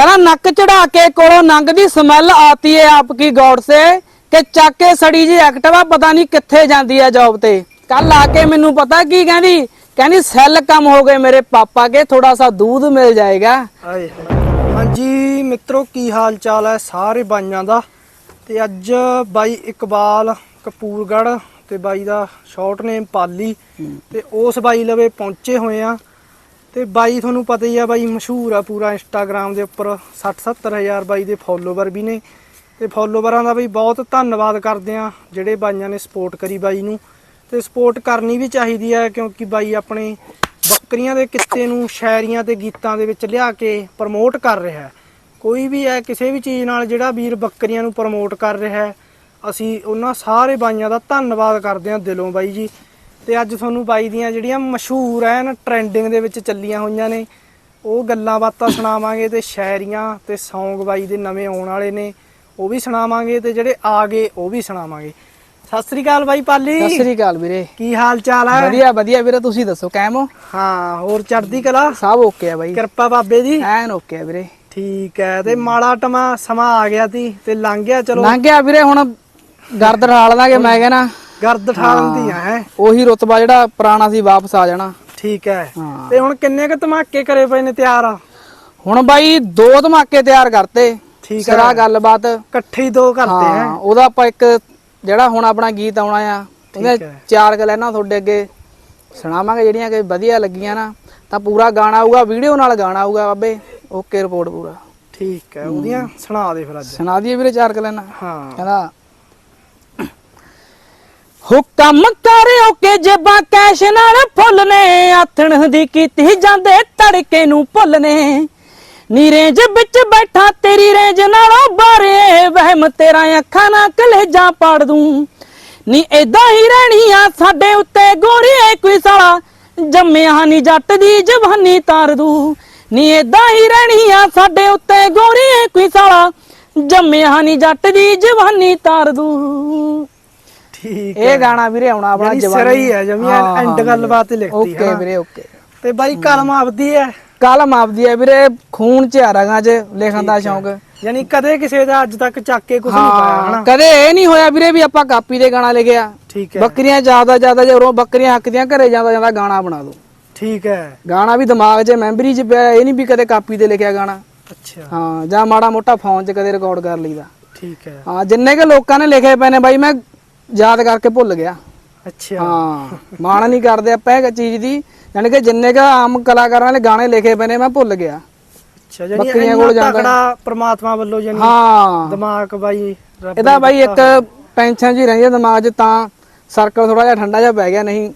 ਕਹਿੰਦਾ ਨੱਕ ਚੜਾ ਕੇ ਕੋਲੋਂ ਨੰਗਦੀ ਸਮੈਲ ਆਤੀ ਹੈ ਆਪਕੀ ਗੌੜ ਸੇ ਕਿ ਚੱਕ ਕੇ ਸੜੀ ਜੀ ਐਕਟਿਵਾ ਪਤਾ ਨਹੀਂ ਕਿੱਥੇ ਜਾਂਦੀ ਹੈ ਜੌਬ ਤੇ। ਕੱਲ ਆ ਕੇ ਮੈਨੂੰ ਪਤਾ ਕੀ ਕਹਿੰਦੀ? ਕਹਿੰਦੀ ਸੈੱਲ ਕਮ ਹੋ ਗਏ ਮੇਰੇ ਪਾਪਾ ਕੇ ਥੋੜਾ ਸਾ दूध ਮਿਲ ਜਾਏਗਾ। ਹਾਂਜੀ ਮਿੱਤਰੋ ਕੀ ਹਾਲ ਚਾਲ ਹੈ ਸਾਰੇ ਬਾਈਆਂ ਦਾ? ਤੇ ਅੱਜ ਬਾਈ ਇਕਬਾਲ ਕਪੂਰਗੜ ਤੇ ਬਾਈ ਦਾ ਸ਼ਾਰਟ ਨੇਮ ਪਾਲੀ। ਤੇ ਉਸ ਬਾਈ ਲਵੇ ਪਹੁੰਚੇ ਹੋਏ ਆ। ਤੇ ਬਾਈ ਤੁਹਾਨੂੰ ਪਤਾ ਹੀ ਆ ਬਾਈ ਮਸ਼ਹੂਰ ਆ ਪੂਰਾ ਇੰਸਟਾਗ੍ਰam ਦੇ ਉੱਪਰ 60 70 ਹਜ਼ਾਰ ਬਾਈ ਦੇ ਫੋਲੋਵਰ ਵੀ ਨੇ। ਤੇ ਫੋਲੋਵਰਾਂ ਦਾ ਬਈ ਬਹੁਤ ਧੰਨਵਾਦ ਕਰਦੇ ਆ ਜਿਹੜੇ ਬਾਈਆਂ ਨੇ ਸਪੋਰਟ ਕਰੀ ਬਾਈ ਨੂੰ। ਤੇ ਸਪੋਰਟ ਕਰਨੀ ਵੀ ਚਾਹੀਦੀ ਹੈ ਕਿਉਂਕਿ ਬਾਈ ਆਪਣੇ ਬੱਕਰੀਆਂ ਦੇ ਕਿੱਤੇ ਨੂੰ ਸ਼ਾਇਰੀਆਂ ਤੇ ਗੀਤਾਂ ਦੇ ਵਿੱਚ ਲਿਆ ਕੇ ਪ੍ਰਮੋਟ ਕਰ ਰਿਹਾ ਹੈ। ਕੋਈ ਵੀ ਹੈ ਕਿਸੇ ਵੀ ਚੀਜ਼ ਨਾਲ ਜਿਹੜਾ ਵੀਰ ਬੱਕਰੀਆਂ ਨੂੰ ਪ੍ਰਮੋਟ ਕਰ ਰਿਹਾ ਹੈ, ਅਸੀਂ ਉਹਨਾਂ ਸਾਰੇ ਬਾਈਆਂ ਦਾ ਧੰਨਵਾਦ ਕਰਦੇ ਹਾਂ ਦਿਲੋਂ ਬਾਈ ਜੀ। ਤੇ ਅੱਜ ਤੁਹਾਨੂੰ ਬਾਈ ਦੀਆਂ ਜਿਹੜੀਆਂ ਮਸ਼ਹੂਰ ਐਨ ਟ੍ਰੈਂਡਿੰਗ ਦੇ ਵਿੱਚ ਚੱਲੀਆਂ ਹੋਈਆਂ ਨੇ ਉਹ ਗੱਲਾਂ ਬਾਤਾਂ ਸੁਣਾਵਾਂਗੇ ਤੇ ਸ਼ਾਇਰੀਆਂ ਤੇ ਸੌਂਗ ਬਾਈ ਦੇ ਨਵੇਂ ਆਉਣ ਵਾਲੇ ਨੇ ਉਹ ਵੀ ਸੁਣਾਵਾਂਗੇ ਤੇ ਜਿਹੜੇ ਆ ਗਏ ਉਹ ਵੀ ਸੁਣਾਵਾਂਗੇ। ਸਤਿ ਸ੍ਰੀ ਅਕਾਲ ਬਾਈ ਪਾਲੀ। ਸਤਿ ਸ੍ਰੀ ਅਕਾਲ ਵੀਰੇ। ਕੀ ਹਾਲ ਚਾਲ ਹੈ? ਵਧੀਆ ਵਧੀਆ ਵੀਰੇ ਤੁਸੀਂ ਦੱਸੋ ਕਾਇਮ ਹੋ? ਹਾਂ ਹੋਰ ਚੜ੍ਹਦੀ ਕਲਾ? ਸਭ ਓਕੇ ਆ ਬਾਈ। ਕਿਰਪਾ ਬਾਬੇ ਦੀ? ਐਨ ਓਕੇ ਆ ਵੀਰੇ। ਠੀਕ ਹੈ ਤੇ ਮਾੜਾ ਟਮਾ ਸਮਾਂ ਆ ਗਿਆ ਸੀ ਤੇ ਲੰਘ ਗਿਆ ਚਲੋ। ਲੰਘ ਗਿਆ ਵੀਰੇ ਹੁਣ ਗਰਦ ਠਾਲ ਦਾਂਗੇ ਮੈਂ ਕਹਿਣਾ। ਗਰਦ ਠਾਲਣ ਦੀ ਹੈ। ਉਹੀ ਰੁਤਬਾ ਜਿਹੜਾ ਪੁਰਾਣਾ ਸੀ ਵਾਪਸ ਆ ਜਾਣਾ। ਠੀਕ ਹੈ। ਤੇ ਹੁਣ ਕਿੰਨੇ ਕ ਧਮਾਕੇ ਕਰੇ ਪਏ ਨੇ ਤਿਆਰ? ਹੁਣ ਬਾਈ ਦੋ ਧਮਾਕੇ ਤਿਆਰ ਕਰਤੇ। ਠੀਕ ਸਿਰਾ ਹੈ। ਗੱਲਬਾਤ। ਇਕੱਠੇ ਹੀ ਦੋ ਕਰਤੇ ਹੈ ਉਹਦਾ ਆਪਾਂ ਇੱਕ ਜਿਹੜਾ ਹੁਣ ਆਪਣਾ ਗੀਤ ਆਉਣਾ ਆ ਉਹਦੇ। ਚਾਰ ਕੁ ਲਾਈਨਾਂ ਤੁਹਾਡੇ ਅੱਗੇ ਸੁਣਾਵਾਂਗੇ ਜਿਹੜੀਆਂ ਕਿ ਵਧੀਆ ਲੱਗੀਆਂ ਨਾ। ਤਾਂ ਪੂਰਾ ਗਾਣਾ ਆਊਗਾ ਵੀਡੀਓ ਨਾਲ ਗਾਣਾ ਆਊਗਾ ਬਾਬੇ। ਓਕੇ ਰਿਪੋਰਟ ਪੂਰਾ। ਠੀਕ ਹੈ ਉਹਦੀਆਂ ਸੁਣਾ ਦੇ ਫਿਰ ਅੱਜ। ਸੁਣਾ ਦਈਏ ਵੀਰੇ ਚਾਰ ਕੁ ਲਾਈਨਾਂ। ਹਾਂ। ਕਹਿੰਦਾ ਹੁਕਮ ਕਰਿਓ ਕਿ ਜੇਬਾਂ ਕੈਸ਼ ਨਾਲ ਫੁੱਲ ਆਥਣ ਦੀ ਕੀਤੀ ਜਾਂਦੇ ਤੜਕੇ ਨੂੰ ਭੁੱਲ ਨੀ ਰੇਂਜ ਵਿੱਚ ਬੈਠਾ, ਤੇਰੀ ਰੇਂਜ ਨਾਲੋਂ ਬਾਰੇ ਵਹਿਮ ਤੇਰਾ ਅੱਖਾਂ ਨਾਲ ਕਲੇਜਾਂ ਪਾੜ ਦੂੰ। ਨੀ ਏਦਾਂ ਹੀ ਰਹਿਣੀ ਆ ਸਾਡੇ ਉੱਤੇ ਗੋਰੀਏ, ਕੋਈ ਸਾਲਾ ਜੰਮਿਆ ਨੀ ਜੱਟ ਦੀ ਜਵਾਨੀ ਤਾਰ ਦੂ। ਨੀ ਏਦਾਂ ਹੀ ਰਹਿਣੀ ਆ ਸਾਡੇ ਉੱਤੇ ਗੋਰੀਏ, ਕੋਈ ਸਾਲਾ ਜੰਮਿਆ ਨੀ ਜੱਟ ਦੀ ਜਵਾਨੀ ਤਾਰ ਦੂ। ਠੀਕ ਇਹ ਗਾਣਾ ਵੀਰੇ ਆਉਣਾ ਆਪਣਾ ਜਵਾਨੀ ਸਿਰਾ ਹੀ ਹੈ, ਜਮੀ ਐਂਡ ਗੱਲਬਾਤ ਹੀ ਲਿਖਤੀ ਓਕੇ ਹੈ ਨਾ। ਵੀਰੇ ਓਕੇ। ਤੇ ਬਾਈ ਕਲਮ ਆਪਦੀ ਹੈ? ਕਲਮ ਆਪਦੀ ਹੈ ਵੀਰੇ ਖੂਨ ਚ ਆ ਰਗਾਂ ਚ ਲਿਖਣ ਦਾ ਸ਼ੌਂਕ। ਯਾਨੀ ਕਦੇ ਕਿਸੇ ਦਾ ਅੱਜ ਤੱਕ ਚੱਕ ਕੇ ਕੁਝ ਨਹੀਂ ਪਾਇਆ ਹਨਾ? ਕਦੇ ਇਹ ਨਹੀਂ ਹੋਇਆ ਵੀਰੇ ਵੀ ਆਪਾਂ ਕਾਪੀ ਤੇ ਗਾਣਾ ਲਿਖਿਆ ਠੀਕ ਹੈ। ਬੱਕਰੀਆਂ ਜ਼ਿਆਦਾ ਜ਼ਿਆਦਾ ਜਦੋਂ ਬੱਕਰੀਆਂ ਹੱਕਦੀਆਂ ਘਰੇ ਜਾਂਦਾ ਜਾਂਦਾ ਗਾਣਾ ਬਣਾ ਦੋ। ਠੀਕ ਹੈ। ਗਾਣਾ ਵੀ ਦਿਮਾਗ 'ਚ ਮੈਮਰੀ 'ਚ ਪਿਆ ਇਹ ਨਹੀਂ ਵੀ ਕਦੇ ਕਾਪੀ ਤੇ ਲਿਖਿਆ ਗਾਣਾ। ਅੱਛਾ। ਹਾਂ ਜਾਂ ਮਾੜਾ ਮੋਟਾ ਫੋਨ 'ਚ ਕਦੇ ਰਿਕਾਰਡ ਕਰ ਲਈਦਾ। ਠੀਕ ਹੈ। ਹਾਂ ਜਿੰਨੇ ਕੇ ਲੋਕਾਂ ਨੇ ਲਿਖੇ ਪਏ ਨੇ ਬਾਈ ਮੈਂ ਯਾਦ ਕਰਕੇ ਭੁੱਲ ਗਿਆ। ਅੱਛਾ। ਹਾਂ ਮਾਣ ਨਹੀਂ ਕਰਦੇ ਆਪਾਂ ਇਹ ਚੀਜ਼ ਦੀ। ਯਾਨੀ ਕਿ ਜਿੰਨੇ ਕ ਆਮ ਕਲਾਕਾਰਾਂ ਨੇ ਗਾਣੇ ਲਿਖੇ ਪਏ ਨੇ ਮੈਂ ਭੁੱਲ ਗਿਆ। ਅੱਛਾ ਯਾਨੀ ਬੱਕਰੀਆਂ ਇੰਨਾ ਕੋਲ ਜਾਂਦਾ। ਤਕੜਾ ਪ੍ਰਮਾਤਮਾ ਵੱਲੋਂ ਯਾਨੀ ਹਾਂ। ਦਿਮਾਗ ਬਾਈ ਰੱਬ ਇਹਦਾ ਨੇ ਬਾਈ ਇੱਕ। ਟੈਨਸ਼ਨ ਜੀ ਰਹਿੰਦੀ ਆ ਦਿਮਾਗ 'ਚ ਤਾਂ ਸਰਕਲ ਥੋੜਾ ਜਿਹਾ ਠੰਡਾ ਜਿਹਾ ਪੈ ਗਿਆ ਨਹੀਂ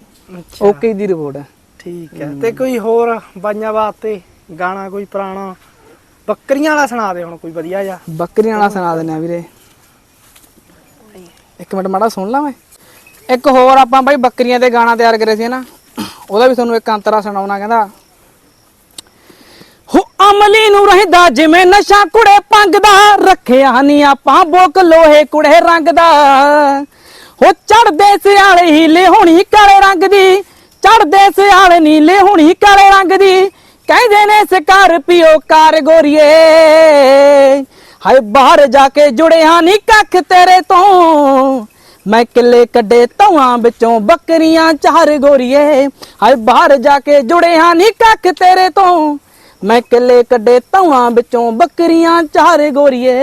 ਓਕੇ ਦੀ ਰਿਪੋਰਟ ਹੈ। ਠੀਕ ਹੈ ਤੇ ਕੋਈ ਹੋਰ ਬਾਈਆਂ ਵਾਸਤੇ ਗਾਣਾ ਕੋਈ ਪੁਰਾਣਾ? ਬੱਕਰੀਆਂ ਵਾਲਾ ਸੁਣਾ ਦੇ ਹੁਣ ਕੋਈ ਵਧੀਆ ਜਿਹਾ। ਬੱਕਰੀਆਂ ਵਾਲਾ ਸੁਣਾ ਦਿੰਦੇ ਆ ਵੀਰੇ। ਇੱਕ ਮਿੰਟ ਮਾੜਾ ਸੁਣ ਲਾ ਮੈਂ। ਇੱਕ ਹੋਰ ਆਪਾਂ ਬਾਈ ਬੱਕਰੀਆਂ ਤੇ ਗਾਣਾ ਤਿਆਰ ਕਰਿਆ ਸੀ ਨਾ, ਉਹਦਾ ਵੀ ਤੁਹਾਨੂੰ ਇੱਕ ਅੰਤਰਾ ਸੁਣਾਉਣਾ ਕਹਿੰਦਾ। ਹੋ ਅਮਲੀ ਨੂੰ ਰਹਿੰਦਾ ਜਿਵੇਂ ਨਸ਼ਾ ਕੁੜੇ ਪੰਗ ਰੱਖਿਆ ਨਹੀਂ ਆਪਾਂ ਬੋਕ ਲੋਹੇ ਕੁੜੇ ਰੰਗ ਦਾ ਹੋ ਚੜਦੇ ਸਿਆਲੇ ਹੀ ਲਿਹੋਣੀ ਕਾਲੇ ਰੰਗ ਦੀ, ਚੜਦੇ ਸਿਆਲੇ ਨੀਲੇ ਲਿਹੋਣੀ ਕਾਲੇ ਰੰਗ ਦੀ। ਕਹਿੰਦੇ ਨੇ ਸਕਾਰਪੀਓ ਕਾਰ ਗੋਰੀਏ। ਹਾਏ ਬਾਹਰ ਜਾ ਕੇ ਜੁੜਿਆ ਨਹੀਂ ਕੱਖ ਤੇਰੇ ਤੋਂ। ਮੈਂ ਕਿੱਲੇ ਕੱਢੇ ਤਵਾਂ ਵਿੱਚੋਂ ਬੱਕਰੀਆਂ ਚਾਰ ਗੋਰੀਏ। ਹਾਏ ਬਾਹਰ ਜਾ ਕੇ ਜੁੜਿਆ ਨਹੀਂ ਕੱਖ ਤੇਰੇ ਤੋਂ। ਮੈਂ ਕਿੱਲੇ ਕੱਢੇ ਤਵਾਂ ਵਿੱਚੋਂ ਬੱਕਰੀਆਂ ਚਾਰ ਗੋਰੀਏ।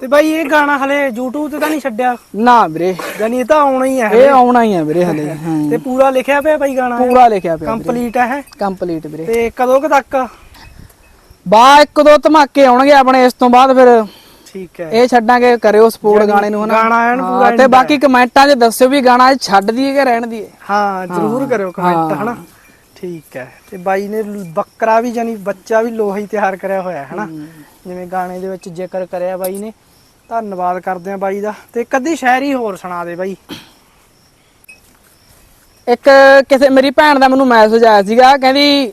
ਤੇ ਬਾਈ ਇਹ ਗਾਣਾ ਹਲੇ YouTube ਤੇ ਤਾਂ ਨਹੀਂ ਛੱਡਿਆ? ਨਾ ਵੀਰੇ। ਯਾਨੀ ਇਹ ਤਾਂ ਆਉਣਾ ਹੀ ਹੈ ਇਹ ਆਉਣਾ ਹੀ ਆ ਵੀਰੇ ਹਲੇ ਹਾਂ ਤੇ ਪੂਰਾ ਲਿਖਿਆ ਪਿਆ ਬਾਈ ਗਾਣਾ ਪੂਰਾ ਲਿਖਿਆ ਪਿਆ ਕੰਪਲੀਟ ਹੈ? ਕੰਪਲੀਟ ਵੀਰੇ। ਤੇ ਕਦੋਂ ਕੁ ਤੱਕ? ਬਾ ਇੱਕ ਦੋ ਧਮਾਕੇ ਆਉਣਗੇ ਆਪਣੇ ਇਸ ਤੋਂ ਬਾਅਦ ਫਿਰ ਠੀਕ ਹੈ। ਇਹ ਛੱਡਾਂਗੇ ਕਰਿਓ ਸਪੋਰਟ ਗਾਣੇ ਨੂੰ ਹਨਾ? ਗਾਣਾ ਐਨ ਪੂਰਾ ਤੇ ਬਾਕੀ ਕਮੈਂਟਾਂ 'ਚ ਦੱਸਿਓ ਵੀ ਗਾਣਾ ਇਹ ਛੱਡ ਦਈਏ ਕਿ ਰਹਿਣ ਦਈਏ। ਹਾਂ ਜਰੂਰ ਕਰਿਓ ਕਮੈਂਟ। ਹਨਾ? ਠੀਕ ਹੈ। ਤੇ ਬਾਈ ਨੇ ਬੱਕਰਾ ਵੀ ਜਾਨੀ ਬੱਚਾ ਵੀ ਲੋਹਾ ਹੀ ਤਿਆਰ ਕਰਿਆ ਹੋਇਆ ਹੈ। ਹਨਾ ਜਿਵੇਂ ਗਾਣੇ ਦੇ ਵਿੱਚ ਜ਼ਿਕਰ ਕਰਿਆ ਬਾਈ ਨੇ। ਧੰਨਵਾਦ ਕਰਦੇ ਆ ਬਾਈ ਦਾ। ਤੇ ਕਦੀ ਸ਼ਾਇਰੀ ਹੋਰ ਸੁਣਾ ਦੇ ਬਾਈ। ਇੱਕ ਕਿਸੇ ਮੇਰੀ ਭੈਣ ਦਾ ਮੈਨੂੰ ਮੈਸੇਜ ਆਇਆ ਸੀਗਾ ਕਹਿੰਦੀ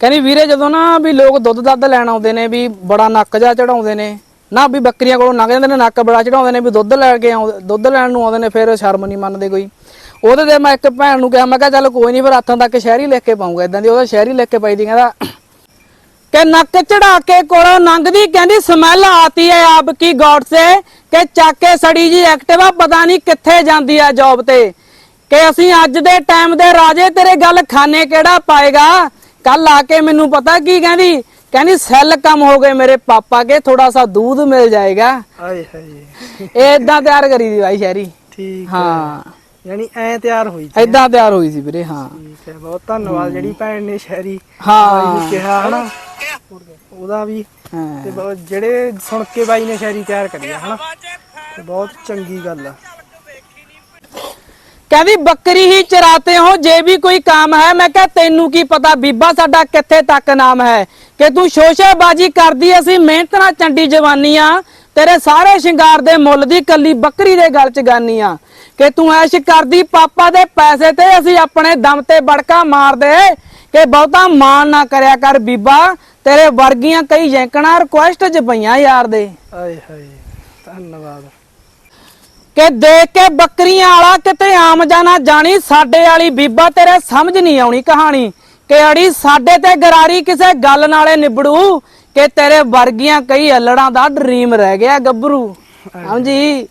ਕਹਿੰਦੀ ਵੀਰੇ ਜਦੋਂ ਨਾ ਵੀ ਲੋਕ ਦੁੱਧ ਦੱਧ ਲੈਣ ਆਉਂਦੇ ਨੇ ਵੀ ਬੜਾ ਨੱਕ ਜਾ ਚੜਾਉਂਦੇ ਨੇ, ਨਾ ਵੀ ਬੱਕਰੀਆਂ ਕੋਲੋਂ ਲੰਘ ਜਾਂਦੇ ਨੇ, ਨੱਕ ਬੜਾ ਚੜਾਉਂਦੇ ਨੇ, ਵੀ ਦੁੱਧ ਲੈ ਕੇ ਆਉਂਦੇ, ਦੁੱਧ ਲੈਣ ਨੂੰ ਆਉਂਦੇ ਨੇ, ਫਿਰ ਸ਼ਰਮ ਨਹੀਂ ਮੰਨਦੇ ਕੋਈ। ਉਹਦੇ ਤੇ ਮੈਂ ਇੱਕ ਭੈਣ ਨੂੰ ਕਿਹਾ, ਮੈਂ ਕਿਹਾ ਚੱਲ ਕੋਈ ਨਹੀਂ ਫਿਰ ਹੱਥਾਂ ਤੱਕ ਸ਼ਹਿਰੀ ਲਿਖ ਕੇ ਪਾਉਂਗਾ ਇਦਾਂ ਦੀ ਉਹਦਾ ਸ਼ਹਿਰੀ ਲਿਖ ਕੇ ਪਾਈ ਦੀ, ਕਹਿੰਦਾ ਕਿ ਨੱਕ ਚੜਾ ਕੇ ਕੋਲੋਂ ਲੰਘਦੀ ਕਹਿੰਦੀ ਸਮੈਲ ਆਤੀ ਹੈ ਆਪ ਕੀ ਗੌਡ ਸੇ ਕਿ ਚੱਕ ਸੜੀ ਜੀ ਐਕਟਿਵਾ, ਪਤਾ ਨਹੀਂ ਕਿੱਥੇ ਜਾਂਦੀ ਆ ਜੌਬ ਤੇ। ਕਿ ਅਸੀਂ ਅੱਜ ਦੇ ਟਾਈਮ ਦੇ ਰਾਜੇ, ਤੇਰੇ ਗੱਲ ਖਾਣੇ ਕਿਹੜਾ ਪਾਏਗਾ? ਕੱਲ ਆ ਕੇ ਮੈਨੂੰ ਪਤਾ ਕੀ ਕਹਿੰਦੀ? ਕਹਿੰਦੀ ਸੈੱਲ ਕਮ ਹੋ ਗਏ ਮੇਰੇ ਪਾਪਾ ਕੇ ਥੋੜਾ ਸਾ ਦੂਧ ਮਿਲ ਜਾਏਗਾ। ਆਏ ਹਾਏ। ਇਹ ਇਦਾਂ ਤਿਆਰ ਕਰੀ ਦੀ ਬਾਈ ਸ਼ਹਿਰੀ। ਠੀਕ ਹਾਂ। ਯਾਨੀ ਐ ਤਿਆਰ ਹੋਈ ਸੀ। ਇਦਾਂ ਤਿਆਰ ਹੋਈ ਸੀ ਵੀਰੇ ਹਾਂ। ਠੀਕ ਹੈ ਬਹੁਤ ਧੰਨਵਾਦ ਜਿਹੜੀ ਭੈਣ ਨੇ ਸ਼ਹਿਰੀ ਹਾਂ। ਕਿਹਾ ਹਨਾ? ਉਹਦਾ ਵੀ ਹਾਂ। ਤੇ ਜਿਹੜੇ ਸੁਣ ਕੇ ਬਾਈ ਨੇ ਸ਼ਾਇਰੀ ਤਿਆਰ ਕਰੀ ਆ ਹਨਾ? ਤੇ ਬਹੁਤ ਚੰਗੀ ਗੱਲ ਆ। ਕਹਿੰਦੀ, ਬੱਕਰੀ ਹੀ ਚਰਾਤੇ ਹੋ, ਜੇ ਵੀ ਕੋਈ ਕੰਮ ਹੈ, ਮੈਂ ਕਿਹਾ, ਤੈਨੂੰ ਕੀ ਪਤਾ ਬੀਬਾ ਸਾਡਾ ਕਿੱਥੇ ਤੱਕ ਨਾਮ ਹੈ? ਕਿ ਤੂੰ ਸ਼ੋਸ਼ੇਬਾਜੀ ਕਰਦੀ ਅਸੀਂ ਮਿਹਨਤ ਨਾਲ ਚੰਡੀ ਜਵਾਨੀ ਆ, ਤੇਰੇ ਸਾਰੇ ਸ਼ਿੰਗਾਰ ਦੇ ਮੁੱਲ ਦੀ ਕੱਲੀ ਬੱਕਰੀ ਦੇ ਗਲ ਚ ਗਾਨੀ ਆ। ਕਿ ਤੂੰ ਐਸ਼ ਕਰਦੀ, ਪਾਪਾ ਦੇ ਪੈਸੇ ਤੇ ਅਸੀਂ ਆਪਣੇ ਦਮ ਤੇ ਬੜਕਾ ਮਾਰਦੇ ਕਿ ਬਹੁਤਾ ਮਾਣ ਨਾ ਕਰਿਆ ਕਰ ਬੀਬਾ, ਤੇਰੇ ਵਰਗੀਆਂ ਕਈ ਜੈਂਕਣਾ ਰਿਕੁਐਸਟ ਚ ਪਈਆਂ ਯਾਰ ਦੇ। ਆਏ ਹਾਏ, ਧੰਨਵਾਦ। ਕਿ ਦੇਖ ਕੇ ਬੱਕਰੀਆਂ ਵਾਲਾ ਕਿਤੇ ਆਮ ਜਾਣਾ ਜਾਣੀ ਸਾਡੇ ਵਾਲੀ ਬੀਬਾ ਤੇਰੇ ਸਮਝ ਨਹੀਂ ਆਉਣੀ ਕਹਾਣੀ। ਕਿ ਅੜੀ ਸਾਡੇ ਤੇ ਗਰਾਰੀ ਕਿਸੇ ਗੱਲ ਨਾਲੇ ਨਿਬੜੂ ਕਿ ਤੇਰੇ ਵਰਗੀਆਂ ਕਈ ਅਲੜਾਂ ਦਾ ਡਰੀਮ ਰਹਿ ਗਿਆ ਗੱਭਰੂ। ਹਾਂਜੀ।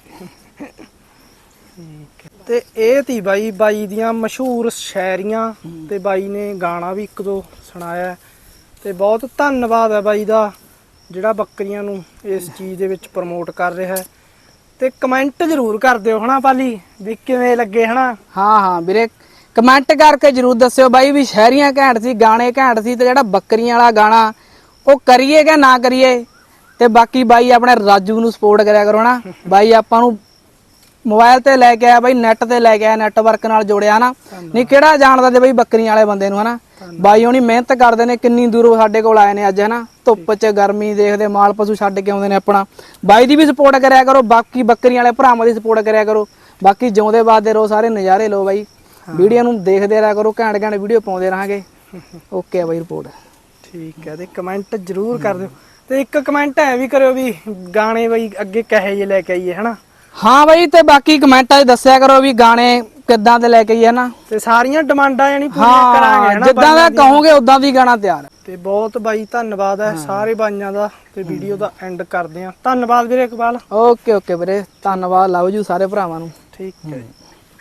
ਤੇ ਇਹ ਤੀ ਬਾਈ ਬਾਈ ਦੀਆਂ ਮਸ਼ਹੂਰ ਸ਼ਾਇਰੀਆਂ ਤੇ ਬਾਈ ਨੇ ਗਾਣਾ ਵੀ ਇੱਕ ਦੋ ਸੁਣਾਇਆ ਤੇ ਬਹੁਤ ਧੰਨਵਾਦ ਹੈ ਬਾਈ ਦਾ, ਜਿਹੜਾ ਬੱਕਰੀਆਂ ਨੂੰ ਇਸ ਚੀਜ਼ ਦੇ ਵਿੱਚ ਪ੍ਰਮੋਟ ਕਰ ਰਿਹਾ ਹੈ। ਤੇ ਕਮੈਂਟ ਜ਼ਰੂਰ ਕਰ ਦਿਓ ਹਨਾ ਪਾਲੀ ਵੀ ਕਿਵੇਂ ਲੱਗੇ ਹਨਾ? ਹਾਂ ਹਾਂ ਵੀਰੇ ਕਮੈਂਟ ਕਰਕੇ ਜਰੂਰ ਦੱਸਿਓ ਬਾਈ ਵੀ ਸ਼ਹਿਰੀਆਂ ਘੈਂਟ ਸੀ ਗਾਣੇ ਘੈਂਟ ਸੀ ਤੇ ਜਿਹੜਾ ਬੱਕਰੀਆਂ ਵਾਲਾ ਗਾਣਾ ਉਹ ਕਰੀਏ ਕਿ ਨਾ ਕਰੀਏ? ਤੇ ਬਾਕੀ ਬਾਈ ਆਪਣੇ ਰਾਜੂ ਨੂੰ ਸਪੋਰਟ ਕਰਿਆ ਕਰੋ ਨਾ ਬਾਈ ਆਪਾਂ ਨੂੰ ਮੋਬਾਈਲ ਤੇ ਲੈ ਕੇ ਆਇਆ ਬਾਈ ਨੈਟ ਤੇ ਲੈ ਕੇ ਆਇਆ ਨੈਟਵਰਕ ਨਾਲ ਜੋੜਿਆ ਨਾ ਨਹੀਂ ਕਿਹੜਾ ਜਾਣਦਾ ਤੇ ਬਾਈ ਬੱਕਰੀਆਂ ਵਾਲੇ ਬੰਦੇ ਨੂੰ ਹਨਾ? ਬਾਈ ਹੁਣੀ ਮਿਹਨਤ ਕਰਦੇ ਨੇ ਕਿੰਨੀ ਦੂਰੋਂ ਸਾਡੇ ਕੋਲ ਆਏ ਨੇ ਅੱਜ ਹਨਾ? ਧੁੱਪ 'ਚ ਗਰਮੀ ਦੇਖਦੇ ਮਾਲ ਪਸ਼ੂ ਛੱਡ ਕੇ ਆਉਂਦੇ ਨੇ ਆਪਣਾ। ਬਾਈ ਦੀ ਵੀ ਸਪੋਰਟ ਕਰਿਆ ਕਰੋ ਬਾਕੀ ਬੱਕਰੀਆਂ ਵਾਲੇ ਭਰਾਵਾਂ ਦੀ ਸਪੋਰਟ ਕਰਿਆ ਕਰੋ। ਬਾਕੀ ਜਿਉਂਦੇ ਬਾਦੇ ਰਹੋ ਸਾਰੇ ਨਜ਼ਾਰੇ ਲਓ ਬਾਈ। ਵੀਡੀਓ ਨੂੰ ਦੇਖਦੇ ਰਿਹਾ ਕਰੋ ਘੈਂਟ ਘੈਂਟ ਵੀਡੀਓ ਪਾਉਂਦੇ ਰਹਾਂਗੇ। ਓਕੇ ਬਾਈ ਰਿਪੋਰਟ ਠੀਕ ਹੈ ਤੇ ਕਮੈਂਟ ਜ਼ਰੂਰ ਕਰ ਦਿਓ। ਤੇ ਇੱਕ ਕਮੈਂਟ ਐ ਵੀ ਕਰਿਓ ਵੀ ਗਾਣੇ ਬਈ ਅੱਗੇ ਕਹੇ ਜੇ ਲੈ ਕੇ ਆਈਏ ਹਨਾ? ਹਾਂ ਬਾਈ ਤੇ ਬਾਕੀ ਕਮੈਂਟਾਂ 'ਚ ਦੱਸਿਆ ਕਰੋ ਵੀ ਗਾਣੇ ਕਿੱਦਾਂ ਦੇ ਲੈ ਕੇ ਆਈਏ ਨਾ ਤੇ ਸਾਰੀਆਂ ਡਿਮਾਂਡਾਂ ਯਾਨੀ ਪੂਰੀਆਂ ਹਾਂ ਕਰਾਂਗੇ ਹਨਾ ਜਿੱਦਾਂ ਦਾ ਦੀਆਂ। ਕਹੋਗੇ ਉਦਾਂ ਦੀ ਗਾਣਾ ਤਿਆਰ। ਹੈ। ਤੇ ਬਹੁਤ ਬਾਈ ਧੰਨਵਾਦ ਹੈ ਸਾਰੇ ਬਾਈਆਂ ਦਾ ਤੇ ਵੀਡੀਓ ਦਾ ਐਂਡ ਕਰਦੇ ਆ ਧੰਨਵਾਦ ਵੀਰੇ ਇਕਬਾਲ। ਓਕੇ ਓਕੇ ਵੀਰੇ ਧੰਨਵਾਦ। ਲਵ ਯੂ ਸਾਰੇ ਭਰਾਵਾਂ ਨੂੰ। ਠੀਕ ਹੈ। ਜੀ